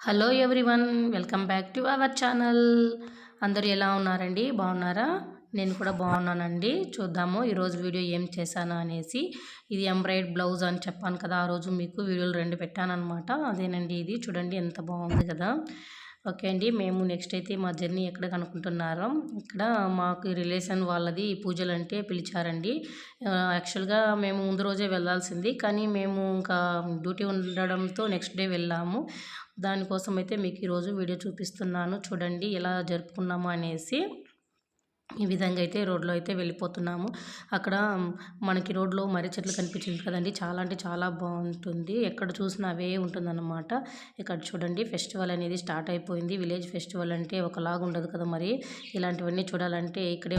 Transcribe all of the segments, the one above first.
Hello everyone welcome back to our channel. అందరూ ఎలా ఉన్నారండి? బాగున్నారా? నేను కూడా బాగున్నానండి. చూద్దాము ఈరోజు వీడియో ఏం చేశాను అనేసి. ఇది ఎంబ్రాయిడ్ బ్లౌజ్ అని చెప్పాను కదా ఆ రోజు మీకు వీడియోలు రెండు పెట్టాను అనమాట అదేనండి ఇది. చూడండి ఎంత బాగుంది కదా. ఓకే అండి. మేము నెక్స్ట్ అయితే మా జర్నీ ఎక్కడ కనుక్కుంటున్నారో ఇక్కడ మాకు రిలేషన్ వాళ్ళది పూజలు అంటే పిలిచారండి యాక్చువల్గా మేము ముందు రోజే వెళ్ళాల్సింది కానీ మేము ఇంకా డ్యూటీ ఉండడంతో నెక్స్ట్ డే వెళ్ళాము. దానికోసం అయితే మీకు ఈరోజు వీడియో చూపిస్తున్నాను. చూడండి ఎలా జరుపుకున్నాము అనేసి. ఈ విధంగా అయితే రోడ్లో అయితే వెళ్ళిపోతున్నాము. అక్కడ మనకి రోడ్లో మర్రి చెట్లు కనిపించింది కదండి. చాలా అంటే చాలా బాగుంటుంది. ఎక్కడ చూసినా అవే ఉంటుందన్నమాట. ఇక్కడ చూడండి ఫెస్టివల్ అనేది స్టార్ట్ అయిపోయింది. విలేజ్ ఫెస్టివల్ అంటే ఒకలాగా ఉండదు కదా మరి. ఇలాంటివన్నీ చూడాలంటే ఇక్కడే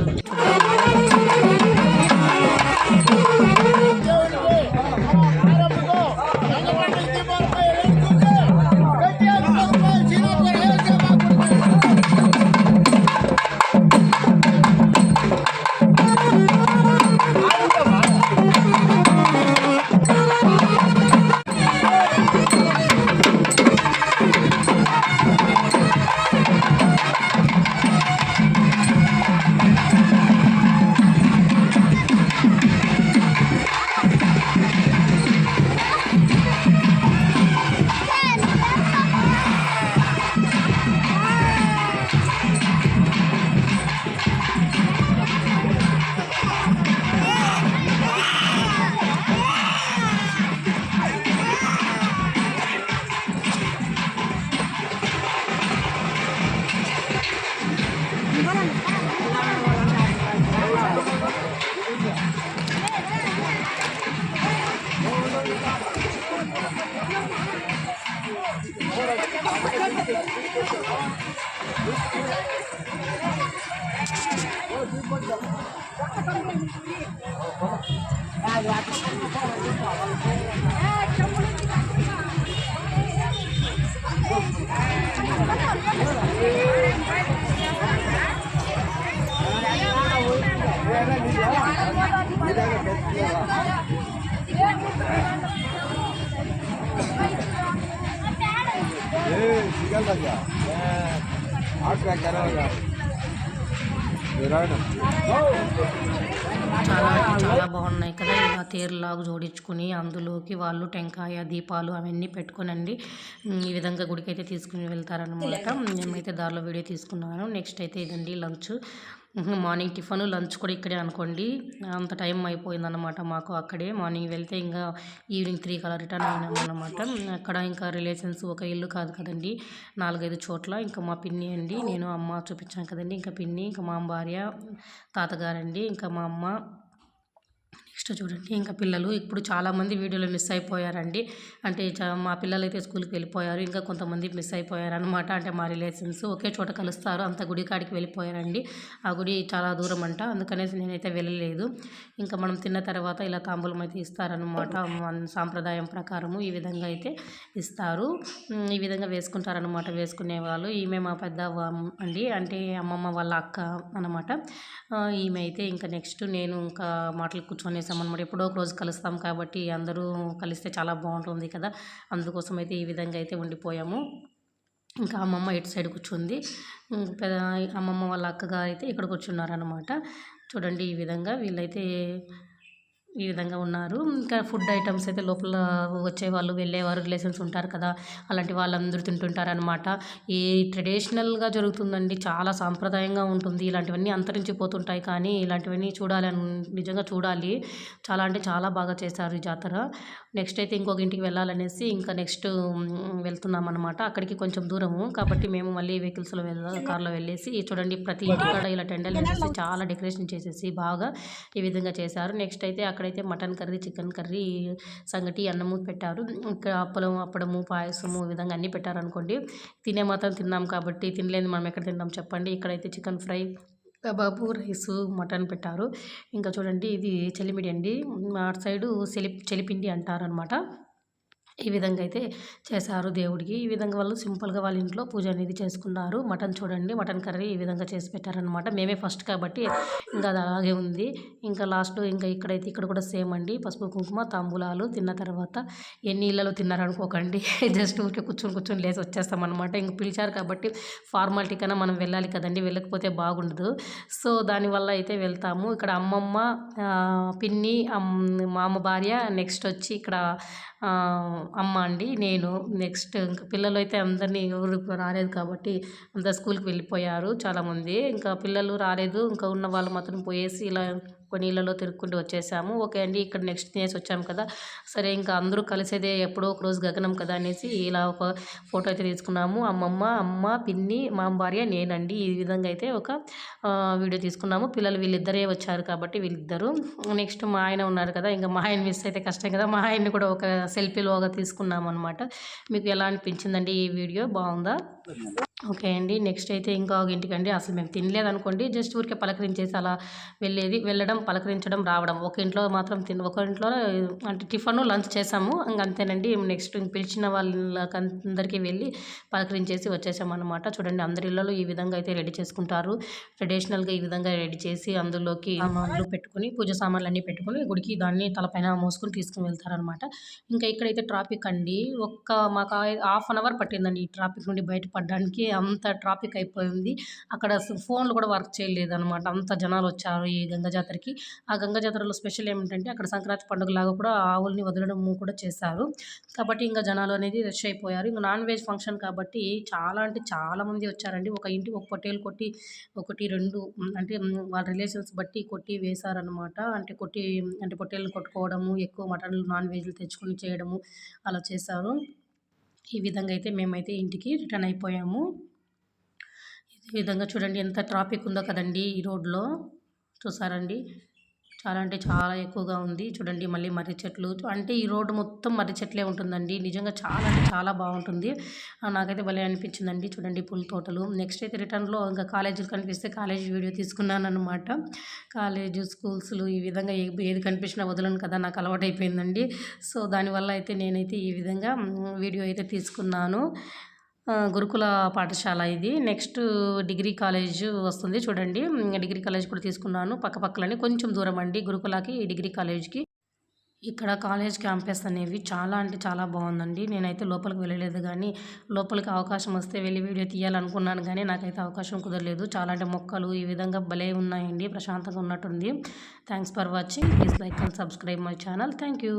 చాలా చాలా బాగున్నాయి కదా ఇలా తేరులాగా జోడించుకుని అందులోకి వాళ్ళు టెంకాయ దీపాలు అవన్నీ పెట్టుకునండి. ఈ విధంగా గుడికి అయితే తీసుకుని వెళ్తారనమాట మేమైతే దారిలో వీడియో తీసుకున్నాను. నెక్స్ట్ అయితే ఇదండి లంచ్. మార్నింగ్ టిఫన్ లంచ్ కూడా ఇక్కడే అనుకోండి. అంత టైం అయిపోయిందన్నమాట మాకు అక్కడే. మార్నింగ్ వెళ్తే ఇంకా ఈవినింగ్ త్రీ కల్లా రిటర్న్ అయినామన్నమాట. అక్కడ ఇంకా రిలేషన్స్ ఒక ఇల్లు కాదు కదండి. నాలుగైదు చోట్ల ఇంకా మా పిన్ని అండి నేను అమ్మ చూపించాను కదండి. ఇంకా పిన్ని ఇంకా మా భార్య తాతగారండి ఇంకా మా అమ్మ నెక్స్ట్ చూడండి ఇంకా పిల్లలు ఇప్పుడు చాలామంది వీడియోలో మిస్ అయిపోయారండి. అంటే మా పిల్లలు అయితే స్కూల్కి వెళ్ళిపోయారు ఇంకా కొంతమంది మిస్ అయిపోయారు అనమాట అంటే మా రిలేషన్స్ ఒకే చోట కలుస్తారు అంత గుడి కాడికి వెళ్ళిపోయారండి. ఆ గుడి చాలా దూరం అంట అందుకనేసి నేనైతే వెళ్ళలేదు. ఇంకా మనం తిన్న తర్వాత ఇలా తాంబూలం అయితే ఇస్తారనమాట సాంప్రదాయం ప్రకారము ఈ విధంగా అయితే ఇస్తారు. ఈ విధంగా వేసుకుంటారనమాట వేసుకునే వాళ్ళు. ఈమె మా పెద్ద అండి. అంటే అమ్మమ్మ వాళ్ళ అక్క అనమాట ఈమె అయితే ఇంకా నెక్స్ట్ నేను ఇంకా మాటలు కూర్చొని అనమాట ఎప్పుడో రోజు కలుస్తాం కాబట్టి అందరూ కలిస్తే చాలా బాగుంటుంది కదా. అందుకోసం అయితే ఈ విధంగా అయితే ఉండిపోయాము. ఇంకా అమ్మమ్మ ఇటు సైడ్ కూర్చుంది. అమ్మమ్మ వాళ్ళ అక్కగారు అయితే ఇక్కడ కూర్చున్నారనమాట చూడండి ఈ విధంగా వీళ్ళైతే ఈ విధంగా ఉన్నారు. ఇంకా ఫుడ్ ఐటమ్స్ అయితే లోపల వచ్చేవాళ్ళు వెళ్ళేవారు రిలేషన్స్ ఉంటారు కదా అలాంటి వాళ్ళందరూ తింటుంటారనమాట ఈ ట్రెడిషనల్గా జరుగుతుందండి చాలా సాంప్రదాయంగా ఉంటుంది. ఇలాంటివన్నీ అంతరించిపోతుంటాయి కానీ ఇలాంటివన్నీ చూడాలని నిజంగా చూడాలి. చాలా అంటే చాలా బాగా చేశారు ఈ జాతర. నెక్స్ట్ అయితే ఇంకొక ఇంటికి వెళ్ళాలనేసి ఇంకా నెక్స్ట్ వెళ్తున్నాం అనమాట అక్కడికి కొంచెం దూరము కాబట్టి మేము మళ్ళీ వెహికల్స్లో వెళ్ళ కార్లో వెళ్ళేసి చూడండి ప్రతి ఇంటికాడ ఇలా టెండల్ వేసేసి చాలా డెకరేషన్ చేసేసి బాగా ఈ విధంగా చేశారు. నెక్స్ట్ అయితే అక్కడ అక్కడైతే మటన్ కర్రీ చికెన్ కర్రీ సంగటి అన్నము పెట్టారు. ఇంకా అప్పలం అప్పడము పాయసము ఈ విధంగా అన్నీ పెట్టారనుకోండి. తినే మాత్రం తిన్నాం కాబట్టి తినలేదు మనం ఎక్కడ తిన్నాం చెప్పండి. ఇక్కడైతే chicken fry kebab rice mutton పెట్టారు. ఇంకా చూడండి ఇది చెలిమిడి అండి. అటు సైడు చెలి చెలిపిండి అంటారనమాట ఈ విధంగా అయితే చేశారు దేవుడికి. ఈ విధంగా వాళ్ళు సింపుల్గా వాళ్ళ ఇంట్లో పూజ అనేది చేసుకున్నారు. మటన్ చూడండి మటన్ కర్రీ ఈ విధంగా చేసి పెట్టారనమాట మేమే ఫస్ట్ కాబట్టి ఇంకా అది అలాగే ఉంది. ఇంకా లాస్ట్ ఇంకా ఇక్కడైతే ఇక్కడ కూడా సేమ్ అండి. పసుపు కుంకుమ తాంబూలాలు తిన్న తర్వాత ఎన్ని ఇళ్ళలో తిన్నారనుకోకండి. జస్ట్ ఊరికే కూర్చొని కూర్చొని లేచి వచ్చేస్తామన్నమాట. ఇంక పిలిచారు కాబట్టి ఫార్మాలిటీ కన్నా మనం వెళ్ళాలి కదండి. వెళ్ళకపోతే బాగుండదు. సో దానివల్ల అయితే వెళ్తాము. ఇక్కడ అమ్మమ్మ పిన్ని మా మామ భార్య నెక్స్ట్ వచ్చి ఇక్కడ అమ్మ అండి నేను నెక్స్ట్ ఇంకా పిల్లలు అయితే అందరినీ ఎవరు రాలేదు కాబట్టి అంతా స్కూల్కి వెళ్ళిపోయారు చాలామంది. ఇంకా పిల్లలు రాలేదు ఇంకా ఉన్న వాళ్ళు మాత్రం పోయేసి ఇలా కొన్ని ఇళ్ళలో తిరుక్కుంటూ వచ్చేసాము. ఓకే అండి ఇక్కడ నెక్స్ట్ డేస్ వచ్చాము కదా సరే ఇంకా అందరూ కలిసేదే ఎప్పుడో ఒక రోజు గగనం కదా అనేసి ఇలా ఒక ఫోటో అయితే తీసుకున్నాము. అమ్మమ్మ అమ్మ పిన్ని మా భార్య నేనండి. ఈ విధంగా అయితే ఒక వీడియో తీసుకున్నాము. పిల్లలు వీళ్ళిద్దరే వచ్చారు కాబట్టి వీళ్ళిద్దరు. నెక్స్ట్ మా ఆయన ఉన్నారు కదా ఇంకా మా ఆయన మిస్ అయితే కష్టం కదా. మా ఆయన్ని కూడా ఒక సెల్ఫీలోగా తీసుకున్నాము అనమాట మీకు ఎలా అనిపించిందండి ఈ వీడియో? బాగుందా? ఓకే అండి. నెక్స్ట్ అయితే ఇంకా ఒక ఇంటికండి. అసలు మేము తినలేదు అనుకోండి జస్ట్ ఊరికే పలకరించేసి అలా వెళ్ళేది వెళ్ళడం పలకరించడం రావడం. ఒక ఇంట్లో మాత్రం తిన ఒక ఇంట్లో అంటే టిఫను లంచ్ చేసాము. ఇంక అంతేనండి. నెక్స్ట్ పిలిచిన వాళ్ళకి అందరికీ వెళ్ళి పలకరించేసి వచ్చేసాం అనమాట చూడండి అందరి ఇళ్ళలో ఈ విధంగా అయితే రెడీ చేసుకుంటారు. ట్రెడిషనల్గా ఈ విధంగా రెడీ చేసి అందులోకి సామాన్లు పెట్టుకుని పూజ సామాన్లు అన్నీ పెట్టుకుని గుడికి దాన్ని తలపైన మోసుకొని తీసుకుని వెళ్తారనమాట ఇంకా ఇక్కడైతే ట్రాఫిక్ అండి. ఒక్క మాకు హాఫ్ అన్ అవర్ పట్టిందండి ఈ ట్రాఫిక్ నుండి బయటపడడానికి. అంత ట్రాఫిక్ అయిపోయింది. అక్కడ ఫోన్లు కూడా వర్క్ చేయలేదు అనమాట అంత జనాలు వచ్చారు ఈ గంగ జాతరకి ఆ గంగ జాతరలో స్పెషల్ ఏమిటంటే అక్కడ సంక్రాంతి పండుగలాగా కూడా ఆవుల్ని వదలడం కూడా చేశారు. కాబట్టి ఇంకా జనాలు అనేది రష్ అయిపోయారు. ఇంకా నాన్ వెజ్ ఫంక్షన్ కాబట్టి చాలా అంటే చాలా మంది వచ్చారండి. ఒక ఇంటి ఒక పొట్టేలు కొట్టి ఒకటి రెండు అంటే వాళ్ళ రిలేషన్స్ బట్టి కొట్టి వేశారనమాట అంటే కొట్టి అంటే పొట్టేలు కొట్టుకోవడము ఎక్కువ మటన్లు నాన్ వెజ్లు తెచ్చుకొని చేయడము అలా చేశారు. ఈ విధంగా అయితే మేమైతే ఇంటికి రిటర్న్ అయిపోయాము. ఈ విధంగా చూడండి ఎంత ట్రాఫిక్ ఉందో కదండి ఈ రోడ్లో. చూసారండి? చాలా అంటే చాలా ఎక్కువగా ఉంది. చూడండి మళ్ళీ మర్రి చెట్లు. అంటే ఈ రోడ్డు మొత్తం మర్రి చెట్లే ఉంటుందండి. నిజంగా చాలా అంటే చాలా బాగుంటుంది. నాకైతే భలే అనిపించిందండి. చూడండి పూల తోటలు. నెక్స్ట్ అయితే రిటర్న్లో ఇంకా కాలేజీలు కనిపిస్తే కాలేజ్ వీడియో తీసుకున్నాను అనమాట కాలేజ్ స్కూల్స్లు ఈ విధంగా ఏది కనిపించినా వదలను కదా. నాకు అలవాటు అయిపోయిందండి సో దానివల్ల అయితే నేనైతే ఈ విధంగా వీడియో అయితే తీసుకున్నాను. గురుకుల పాఠశాల ఇది. నెక్స్ట్ డిగ్రీ కాలేజ్ వస్తుంది చూడండి. డిగ్రీ కాలేజ్ కూడా తీసుకున్నాను. పక్కపక్కలనే కొంచెం దూరం అండి గురుకులకి డిగ్రీ కాలేజ్కి. ఇక్కడ కాలేజ్ క్యాంపస్ అనేవి చాలా అంటే చాలా బాగుందండి. నేనైతే లోపలికి వెళ్ళలేదు కానీ లోపలికి అవకాశం వస్తే వెళ్ళి వీడియో తీయాలనుకున్నాను కానీ నాకైతే అవకాశం కుదరలేదు. చాలా అంటే మొక్కలు ఈ విధంగా భలే ఉన్నాయండి. ప్రశాంతంగా ఉన్నట్టుంది. Thanks for watching please like and subscribe my channel thank you